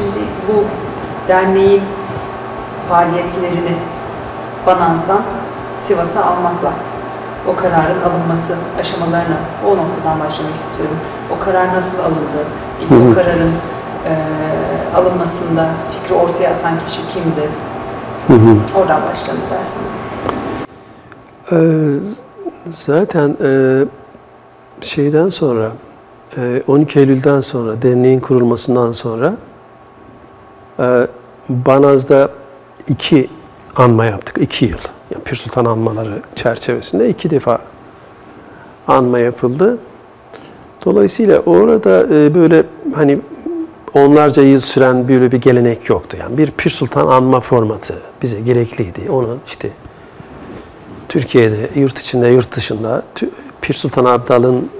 Şimdi bu derneğin faaliyetlerini Banaz'dan Sivas'a almakla o kararın alınması aşamalarına o noktadan başlamak istiyorum. O karar nasıl alındı? İlk o kararın e, alınmasında fikri ortaya atan kişi kimdi? Oradan başlayalım dersiniz. Ee, zaten e, şeyden sonra, e, 12 Eylül'den sonra, derneğin kurulmasından sonra e, Banaz'da iki anma yaptık, iki yıl. Yani Pir Sultan anmaları çerçevesinde iki defa anma yapıldı. Dolayısıyla orada e, böyle hani onlarca yıl süren böyle bir gelenek yoktu. Yani bir Pir Sultan anma formatı bize gerekliydi. Onu işte Türkiye'de, yurt içinde, yurt dışında Pir Sultan Abdal'ın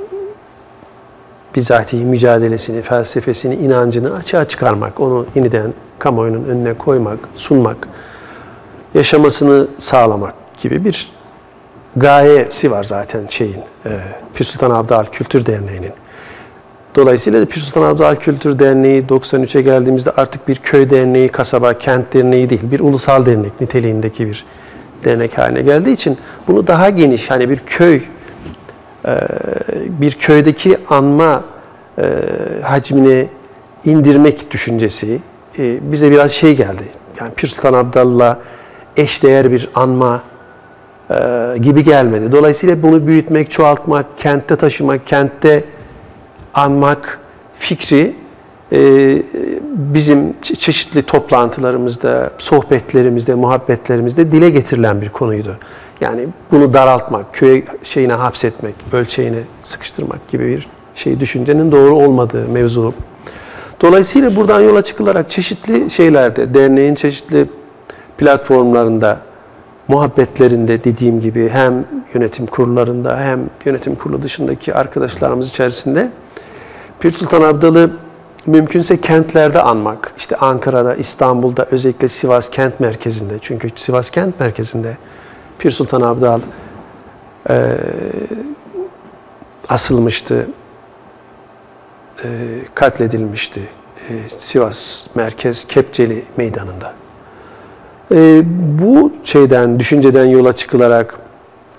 bizatihi mücadelesini, felsefesini, inancını açığa çıkarmak, onu yeniden kamuoyunun önüne koymak, sunmak, yaşamasını sağlamak gibi bir gayesi var zaten şeyin, e, Pir Sultan Abdal Kültür Derneği'nin. Dolayısıyla Pir Sultan Abdal Kültür Derneği 93'e geldiğimizde artık bir köy derneği, kasaba, kent derneği değil, bir ulusal dernek niteliğindeki bir dernek haline geldiği için bunu daha geniş, hani bir köy, e, bir köydeki anma e, hacmine indirmek düşüncesi e, bize biraz şey geldi. Yani Pir Sultan Abdal'la eşdeğer bir anma gibi gelmedi. Dolayısıyla bunu büyütmek, çoğaltmak, kentte taşımak, kentte anmak fikri bizim çeşitli toplantılarımızda, sohbetlerimizde, muhabbetlerimizde dile getirilen bir konuydu. Yani bunu daraltmak, köye şeyine hapsetmek, ölçeğine sıkıştırmak gibi bir şey düşüncenin doğru olmadığı mevzu. Dolayısıyla buradan yola çıkılarak çeşitli şeylerde, derneğin çeşitli platformlarında, muhabbetlerinde dediğim gibi hem yönetim kurullarında hem yönetim kurulu dışındaki arkadaşlarımız içerisinde Pir Sultan Abdal'ı mümkünse kentlerde anmak. İşte Ankara'da, İstanbul'da, özellikle Sivas kent merkezinde. Çünkü Sivas kent merkezinde Pir Sultan Abdal e, asılmıştı, e, katledilmişti. E, Sivas merkez Kepçeli meydanında. E, bu şeyden, düşünceden yola çıkılarak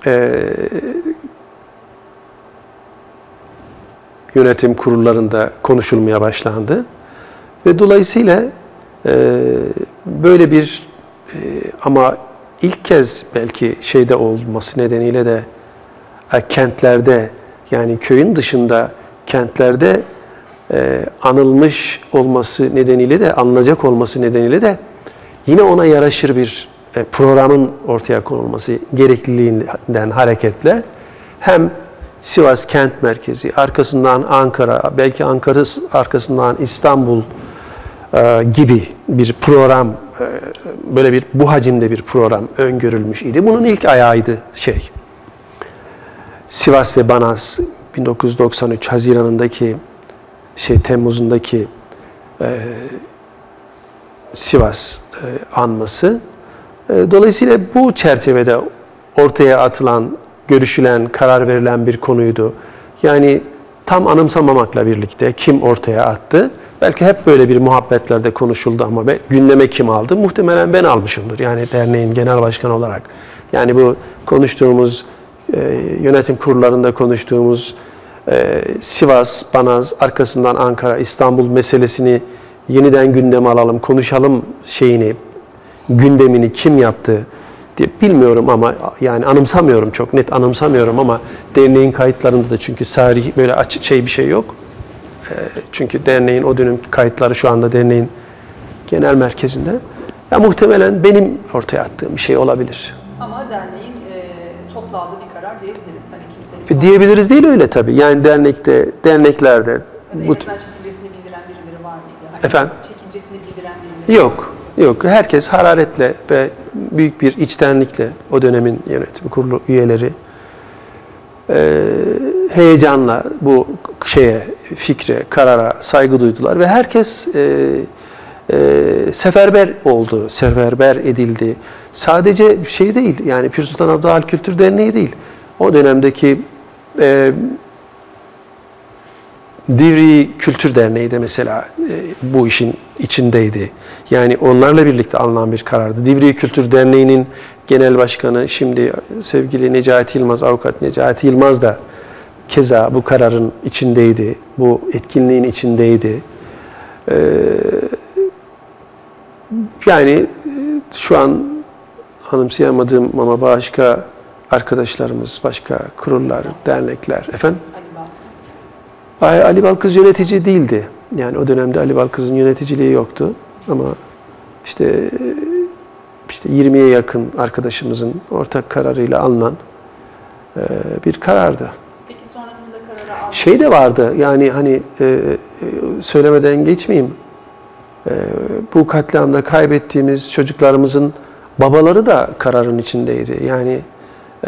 e, yönetim kurullarında konuşulmaya başlandı. Ve dolayısıyla e, böyle bir e, ama ilk kez belki şeyde olması nedeniyle de e, kentlerde yani köyün dışında kentlerde e, anılmış olması nedeniyle de anılacak olması nedeniyle de yine ona yaraşır bir e, programın ortaya konulması gerekliliğinden hareketle hem Sivas kent merkezi, arkasından Ankara, belki Ankara arkasından İstanbul e, gibi bir program, böyle bir bu hacimde bir program öngörülmüş idi. Bunun ilk ayağıydı şey. Sivas ve Banaz 1993 Haziran'ındaki şey Temmuz'undaki e, Sivas e, anması. E, dolayısıyla bu çerçevede ortaya atılan görüşülen, karar verilen bir konuydu. Yani tam anımsamamakla birlikte kim ortaya attı? Belki hep böyle bir muhabbetlerde konuşuldu ama gündeme kim aldı? Muhtemelen ben almışımdır. Yani derneğin genel başkanı olarak. Yani bu konuştuğumuz, e, yönetim kurullarında konuştuğumuz e, Sivas, Banaz, arkasından Ankara, İstanbul meselesini yeniden gündeme alalım, konuşalım şeyini, gündemini kim yaptı? diye bilmiyorum ama yani anımsamıyorum çok net anımsamıyorum ama derneğin kayıtlarında da çünkü tarih böyle açık şey bir şey yok. Ee, çünkü derneğin o dönem kayıtları şu anda derneğin genel merkezinde. Ya muhtemelen benim ortaya attığım bir şey olabilir. Ama derneğin e, toplu aldığı bir karar diyebiliriz. Hani kimsenin e, diyebiliriz değil öyle tabii. Yani dernekte, derneklerde ya bu en azından çekincesini bildiren birileri var mıydı? Hani Efendim? Çekincesini bildiren birileri Yok. Yok. Herkes hararetle ve büyük bir içtenlikle o dönemin yönetim kurulu üyeleri e, heyecanla bu şeye, fikre, karara saygı duydular ve herkes e, e, seferber oldu, seferber edildi. Sadece şey değil, yani Pir Sultan Abdal Kültür Derneği değil. O dönemdeki e, Divri Kültür Derneği de mesela e, bu işin içindeydi. Yani onlarla birlikte alınan bir karardı. Divri Kültür Derneği'nin genel başkanı şimdi sevgili Necati Yılmaz, avukat Necati Yılmaz da keza bu kararın içindeydi. Bu etkinliğin içindeydi. Ee, yani e, şu an anımsayamadığım ama başka arkadaşlarımız, başka kurullar, dernekler. Efendim? Ali. Ali Balkız yönetici değildi. Yani o dönemde Ali Balkız'ın yöneticiliği yoktu. Ama işte işte 20'ye yakın arkadaşımızın ortak kararıyla alınan e, bir karardı. Peki sonrasında kararı aldı. Şey de vardı yani hani e, e, söylemeden geçmeyeyim. E, bu katliamda kaybettiğimiz çocuklarımızın babaları da kararın içindeydi. Yani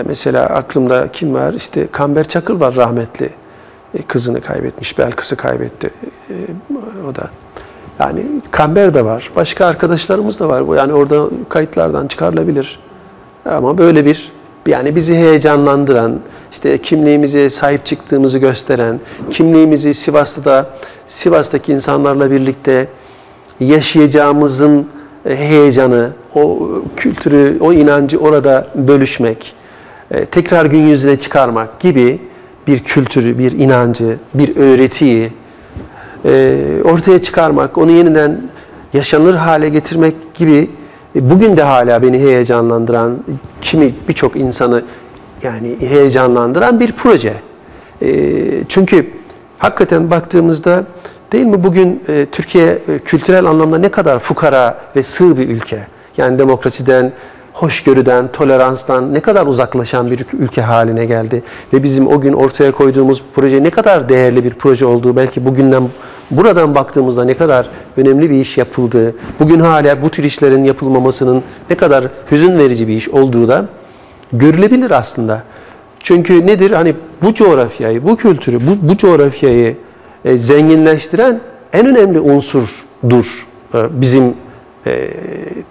mesela aklımda kim var? İşte Kamber Çakır var rahmetli. E, kızını kaybetmiş, Belkıs'ı kaybetti. E, o da. Yani Kamber de var. Başka arkadaşlarımız da var. Yani orada kayıtlardan çıkarılabilir. Ama böyle bir yani bizi heyecanlandıran, işte kimliğimize sahip çıktığımızı gösteren, kimliğimizi Sivas'ta da Sivas'taki insanlarla birlikte yaşayacağımızın heyecanı, o kültürü, o inancı orada bölüşmek, e, tekrar gün yüzüne çıkarmak gibi bir kültürü, bir inancı, bir öğretiyi e, ortaya çıkarmak, onu yeniden yaşanır hale getirmek gibi e, bugün de hala beni heyecanlandıran, kimi birçok insanı yani heyecanlandıran bir proje. Çünkü hakikaten baktığımızda değil mi bugün Türkiye kültürel anlamda ne kadar fukara ve sığ bir ülke. Yani demokrasiden, hoşgörüden, toleranstan ne kadar uzaklaşan bir ülke haline geldi. Ve bizim o gün ortaya koyduğumuz proje ne kadar değerli bir proje olduğu, belki bugünden buradan baktığımızda ne kadar önemli bir iş yapıldığı, bugün hala bu tür işlerin yapılmamasının ne kadar hüzün verici bir iş olduğu da görülebilir aslında. Çünkü nedir? Hani bu coğrafyayı, bu kültürü, bu, bu coğrafyayı e, zenginleştiren en önemli unsurdur e, bizim e,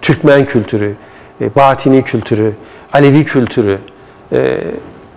Türkmen kültürü, e, batini kültürü, Alevi kültürü. E,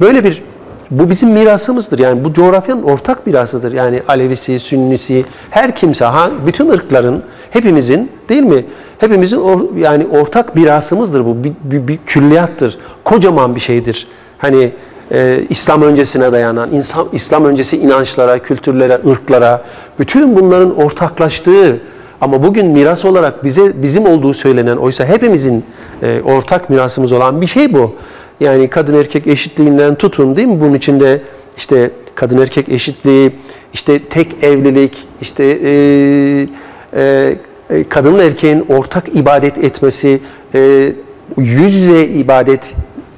böyle bir bu bizim mirasımızdır. Yani bu coğrafyanın ortak mirasıdır. Yani Alevisi, Sünnisi, her kimse, bütün ırkların, hepimizin değil mi? Hepimizin or, yani ortak mirasımızdır bu. Bir, bir, bir külliyattır. Kocaman bir şeydir. Hani e, İslam öncesine dayanan, insan, İslam öncesi inançlara, kültürlere, ırklara, bütün bunların ortaklaştığı ama bugün miras olarak bize bizim olduğu söylenen oysa hepimizin e, ortak mirasımız olan bir şey bu. Yani kadın erkek eşitliğinden tutun değil mi? Bunun içinde işte kadın erkek eşitliği, işte tek evlilik, işte e, e, e kadın erkeğin ortak ibadet etmesi, e, yüz yüze ibadet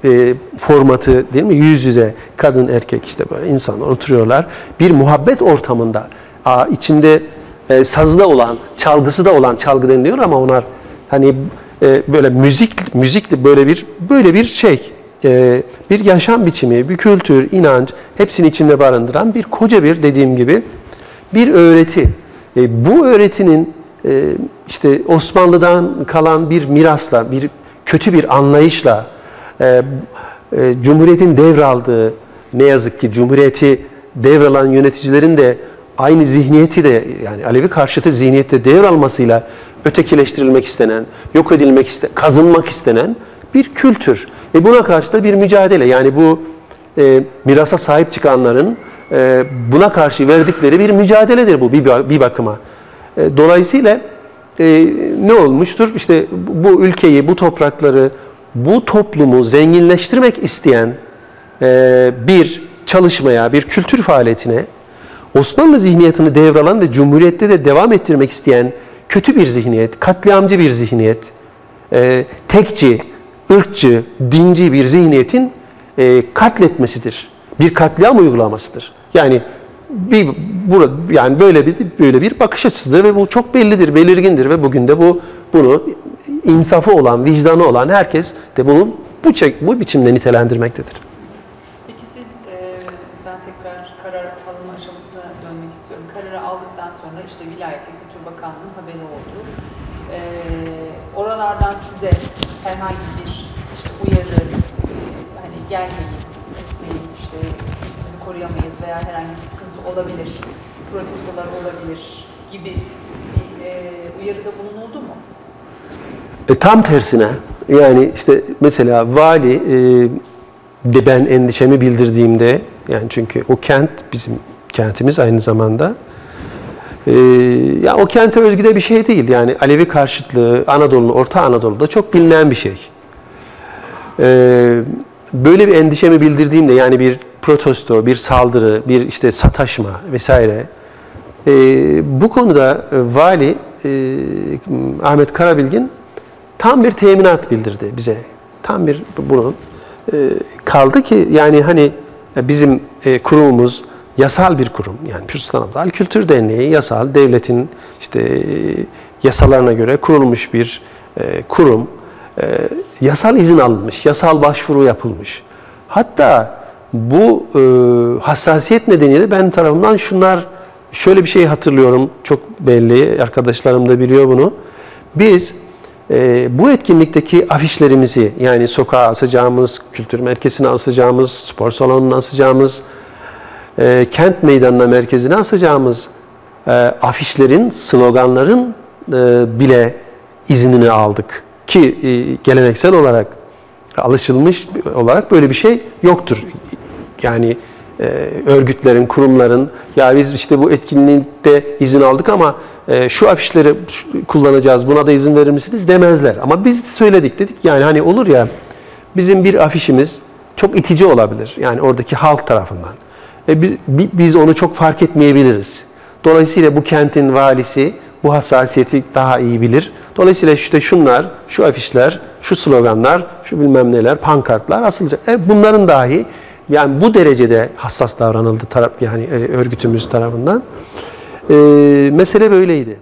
e, formatı değil mi? Yüz yüze kadın erkek işte böyle insanlar oturuyorlar. Bir muhabbet ortamında aa, içinde e, sazı da olan, çalgısı da olan çalgı deniliyor ama onlar hani e, böyle müzik müzikli böyle bir böyle bir şey e, bir yaşam biçimi, bir kültür, inanç hepsini içinde barındıran bir koca bir dediğim gibi bir öğreti. E, bu öğretinin e, işte Osmanlı'dan kalan bir mirasla, bir kötü bir anlayışla e, e, Cumhuriyet'in devraldığı ne yazık ki Cumhuriyet'i devralan yöneticilerin de aynı zihniyeti de yani Alevi karşıtı zihniyette devralmasıyla ötekileştirilmek istenen, yok edilmek iste, kazınmak istenen bir kültür. E buna karşı da bir mücadele. Yani bu e, mirasa sahip çıkanların e, buna karşı verdikleri bir mücadeledir bu bir, bir bakıma. E, dolayısıyla e, ne olmuştur? İşte bu ülkeyi, bu toprakları, bu toplumu zenginleştirmek isteyen e, bir çalışmaya, bir kültür faaliyetine Osmanlı zihniyetini devralan ve Cumhuriyet'te de devam ettirmek isteyen kötü bir zihniyet, katliamcı bir zihniyet, e, tekçi, ırkçı, dinci bir zihniyetin e, katletmesidir. Bir katliam uygulamasıdır. Yani bir burada yani böyle bir böyle bir bakış açısıdır ve bu çok bellidir, belirgindir ve bugün de bu bunu insafı olan, vicdanı olan herkes de bunu bu bu biçimde nitelendirmektedir. Haberi oldu. E, oralardan size herhangi bir işte uyarı, e, hani gelmeyin, etmeyin, işte biz sizi koruyamayız veya herhangi bir sıkıntı olabilir protestolar olabilir gibi bir e, uyarıda bulunuldu mu? E, tam tersine yani işte mesela vali e, de ben endişemi bildirdiğimde yani çünkü o kent bizim kentimiz aynı zamanda e, ya o kente özgü de bir şey değil yani Alevi karşıtlığı Anadolu'nun Orta Anadolu'da çok bilinen bir şey. E, böyle bir endişemi bildirdiğimde yani bir protesto, bir saldırı, bir işte sataşma vesaire e, bu konuda vali e, Ahmet Karabilgin tam bir teminat bildirdi bize. Tam bir bunun e, kaldı ki yani hani bizim e, kurumumuz yasal bir kurum. Yani Pür Sultan Kültür Derneği yasal devletin işte e, yasalarına göre kurulmuş bir e, kurum. E, yasal izin alınmış, yasal başvuru yapılmış. Hatta bu e, hassasiyet nedeniyle ben tarafımdan şunlar şöyle bir şey hatırlıyorum çok belli arkadaşlarım da biliyor bunu. Biz e, bu etkinlikteki afişlerimizi yani sokağa asacağımız, kültür merkezine asacağımız, spor salonuna asacağımız, e, kent meydanına merkezine asacağımız e, afişlerin, sloganların e, bile iznini aldık. Ki geleneksel olarak alışılmış olarak böyle bir şey yoktur. Yani örgütlerin, kurumların ya biz işte bu etkinlikte izin aldık ama şu afişleri kullanacağız buna da izin verir misiniz demezler. Ama biz söyledik dedik yani hani olur ya bizim bir afişimiz çok itici olabilir yani oradaki halk tarafından. E, biz, bi- biz onu çok fark etmeyebiliriz. Dolayısıyla bu kentin valisi bu hassasiyeti daha iyi bilir. Dolayısıyla işte şunlar, şu afişler, şu sloganlar, şu bilmem neler, pankartlar asılacak. E, bunların dahi yani bu derecede hassas davranıldı taraf yani e, örgütümüz tarafından. E, mesele böyleydi.